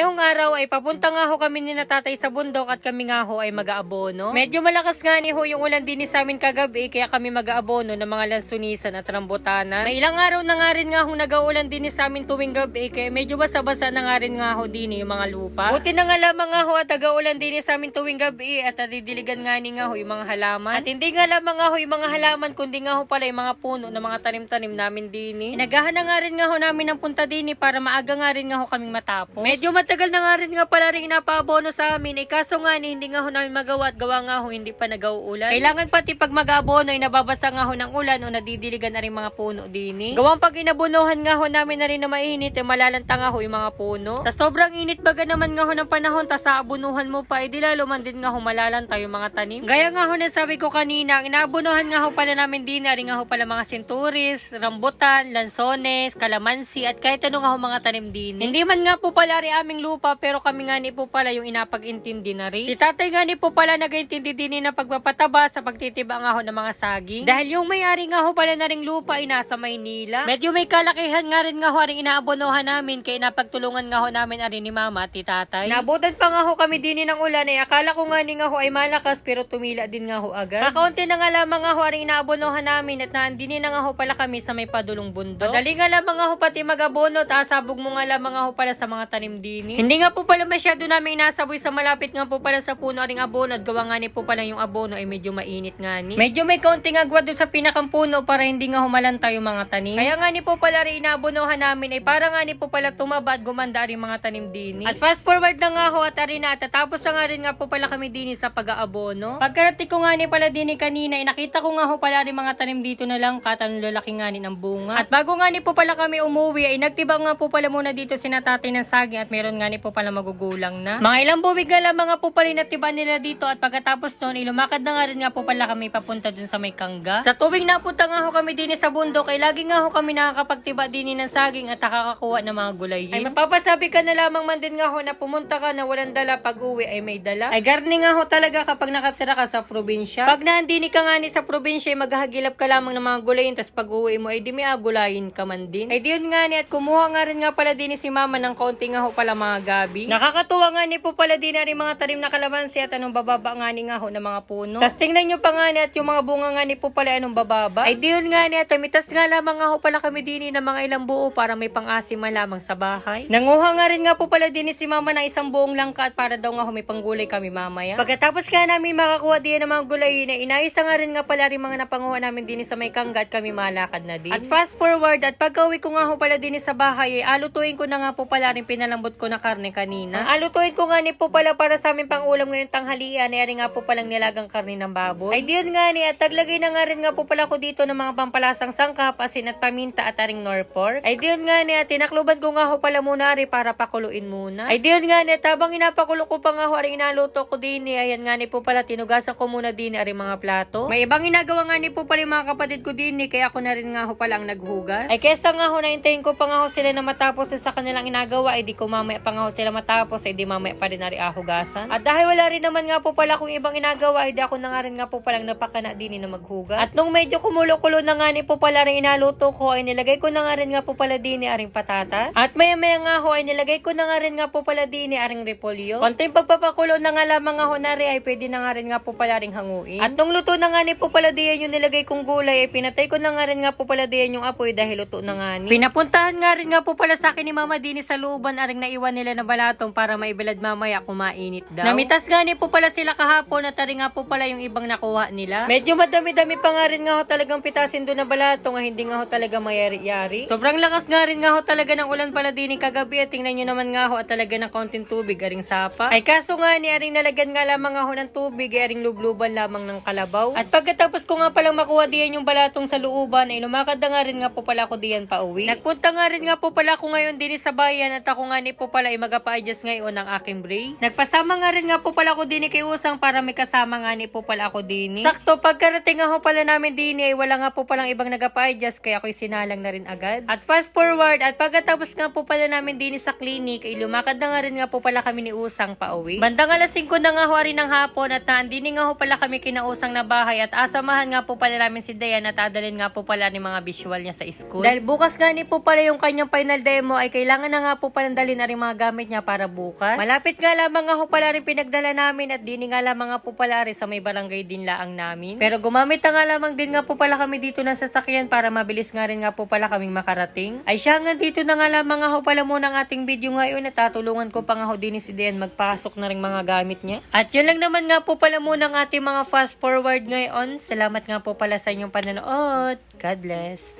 ngayong araw ay papunta nga ho kami ni na tatay sa bundok at kami nga ho ay mag-aabono. Medyo malakas nga ni ho yung ulan din sa amin kagabi kaya kami mag-aabono ng mga lansunisan at rambutanan. May ilang araw na nga rin nga ho nag-aulan din sa amin tuwing gabi kaya medyo basa-basa na nga rin nga ho din yung mga lupa. Buti na nga lamang nga ho at nag-aulan din sa amin tuwing gabi at nadidiligan nga ni nga ho yung mga halaman. At hindi nga lamang nga ho yung mga halaman kundi nga ho pala yung mga puno ng mga tanim-tanim namin din. Nagahan na nga rin nga ho namin ng punta din para maaga nga rin nga ho kaming matapos. Medyo matagal na nga rin nga pala rin inapaabono sa amin eh kaso nga ni hindi nga ho namin magawa at gawa nga ho hindi pa nag-uulan. Kailangan pati pag mag-aabono ay nababasa nga ho ng ulan o nadidiligan na rin mga puno din. Gawang pag inabunuhan nga ho namin na rin na mainit eh malalanta nga ho yung mga puno. Sa sobrang init baga naman nga ho ng panahon ta sa abunuhan mo pa eh di lalo man din nga ho malalanta yung mga tanim. Gaya nga ho na sabi ko kanina, ang inaabunuhan nga ho pala namin din na rin nga ho pala mga sinturis, rambutan, lansones, kalamansi at kahit ano nga ho mga tanim din. Hindi man nga po pala rin aming lupa pero kami nga ni po pala yung inapag-intindi na rin. Si tatay nga ni po pala nag-intindi din na pagpapataba sa pagtitiba nga ho ng mga saging. Dahil yung may-ari nga ho pala na ring lupa ay nasa Maynila. Medyo may kalakihan nga rin nga ho rin inaabonohan namin kaya napagtulungan nga ho namin arin ni mama at ni tatay. Nabutan pa nga ho kami din ng ulan ay akala ko nga ni nga ho ay malakas pero tumila din nga ho agad. Kakaunti na nga lamang nga ho rin inaabonohan namin at naandini na nga ho pala kami sa may padulong bundok. Madali nga lamang nga ho pati mag-abono at asabog mo nga lamang nga ho pala sa mga tanim dini. Hindi nga po pala masyado namin inasaboy sa malapit nga po pala sa puno ring abono at gawa nga ni po pala yung abono ay medyo mainit nga ni. Medyo may kaunting agwat doon sa pinakang puno para hindi nga humalanta yung mga tanim. Kaya nga ni po pala rin inaabonohan namin ay para nga ni po pala tumaba at gumanda rin mga tanim dini. At fast forward na nga ho at arin na at tatapos na nga rin nga po pala kami dini sa pag-aabono. Pagkarati ko nga ni pala dini kanina ay nakita ko nga ho pala rin mga tanim dito na lang katanong lalaki nga ni ng bunga. At bago nga ni po pala kami umuwi ay nagtibang nga po pala muna dito si natatay ng saging at meron nga ni po pala magugulang na. Mga ilang buwig lang mga po pala natiba nila dito at pagkatapos noon ilumakad na nga rin nga po pala kami papunta dun sa may kangga. Sa tuwing napunta nga ho kami din sa bundok ay lagi nga ho kami nakakapagtiba din ng saging at nakakakuha ng mga gulayin. Ay mapapasabi ka na lamang man din nga ho na pumunta ka na walang dala pag uwi ay may dala. Ay garni nga ho talaga kapag nakatira ka sa probinsya. Pag naandini ka nga ni sa probinsya ay maghahagilap ka lamang ng mga gulayin tas pag uwi mo ay di may agulayin ka man din. Ay diyon nga ni at kumuha nga rin nga pala din si mama ng konti nga ho pala mga gabi. Nakakatuwa nga ni po pala din na rin mga tanim na kalamansi at anong bababa nga ni nga ho ng mga puno. Tas tingnan nyo pa nga ni at yung mga bunga nga ni po pala anong bababa. Ay diyon nga ni at tamitas nga lamang nga ho pala kami din ng mga ilang buo para may pang-asim man lamang sa bahay. Nanguha nga rin nga po pala din si mama ng isang buong langka at para daw nga ho may panggulay kami mamaya. Pagkatapos nga namin makakuha din ng mga gulay na inaisa nga rin nga pala rin mga napanguha namin din sa may kangga at kami malakad na din. At fast forward at pagka-uwi ko nga ho pala din sa bahay ay alutuin ko na nga po pala rin pinalambot ko na karne kanina. Ang alutuin ko nga ni po pala para sa aming pang-ulam ngayong tanghalian ay rin nga po palang nilagang karne ng baboy. Ay diyan nga ni at taglagay na nga rin nga po pala ko dito ng mga pampalasang sangkap, asin at paminta at aring nor pork. Ay diyan nga ni at tinakluban ko nga ho pala muna rin para pakuluin muna. Ay diyan nga ni at habang inapakulo ko pa nga ho aring inaluto ko din ni ayan nga ni po pala tinugasan ko muna din aring mga plato. May ibang ginagawa nga ni po pala mga kapatid ko din ni kaya ako na rin nga ho pala ang naghugas. Ay kesa nga ho naintayin ko pa nga ho sila na matapos sa kanilang inagawa ay di ko mamaya pa nga sila matapos ay di mamaya pa rin ari ahugasan. At dahil wala rin naman nga po pala kung ibang inagawa ay ako na nga rin nga po palang napakana din na maghugas. At nung medyo kumulo-kulo na nga ni po pala rin inaluto ko ay nilagay ko na nga rin nga po pala din ni aring patatas. At maya maya nga ho ay nilagay ko na nga rin nga po pala din ni aring repolyo. Konting pagpapakulo na nga lamang nga ho na rin ay pwede na nga rin nga po pala rin hanguin. At nung luto na nga ni po pala diyan yung nilagay kong gulay ay pinatay ko na nga rin nga po pala diyan yung apoy dahil luto na nga ni. Pinapuntahan nga rin nga po pala sa akin ni Mama Dini sa looban aring naiwan nila na balatong para maibilad mamaya kung mainit daw. Namitas nga ni po pala sila kahapon at nga po pala yung ibang nakuha nila. Medyo madami-dami pa nga rin nga ho talagang pitasin doon na balatong nga hindi nga ho talaga mayari-yari. Sobrang lakas nga rin nga ho talaga ng ulan pala din kagabi at tingnan nyo naman nga ho at talaga ng konting tubig aring sapa. Ay kaso nga ni aring nalagyan nga lamang nga ho ng tubig ay aring lubluban lamang ng kalabaw. At pagkatapos ko nga palang makuha diyan yung balatong sa looban ay lumakad na nga rin nga po pala ako diyan pa uwi. Nagpunta nga rin nga po pala ako ngayon din sa bayan at ako nga ni po pala ay magapa-adjust ngayon ng aking brace. Nagpasama nga rin nga po pala ako din kay Usang para may kasama nga ni po pala ako din. Sakto pagkarating nga pala namin din ay wala nga po palang ibang nagapa-adjust kaya ako'y sinalang na rin agad. At fast forward at pagkatapos nga po pala namin din sa clinic ay lumakad na nga rin nga po pala kami ni Usang pa uwi. Bandang alas 5 na nga ho rin ng hapon at naandini nga ho pala kami kinausang na bahay at asamahan nga po pala namin si Dayan at adalin nga po pala ni mga visual niya sa school. Dahil bukas nga ni po pala yung kanyang final demo ay kailangan na nga po pala dalhin na rin mga mga gamit niya para bukas. Malapit nga lamang nga ho pala rin pinagdala namin at dini nga lamang nga po pala rin sa may barangay din laang namin. Pero gumamit na nga lamang din nga po pala kami dito ng sasakyan para mabilis nga rin nga po pala kaming makarating. Ay siya nga dito na nga lamang nga ho pala muna ang ating video ngayon at tatulungan ko pa nga ho din si Dian magpasok na rin mga gamit niya. At yun lang naman nga po pala muna ang ating mga fast forward ngayon. Salamat nga po pala sa inyong panonood. God bless.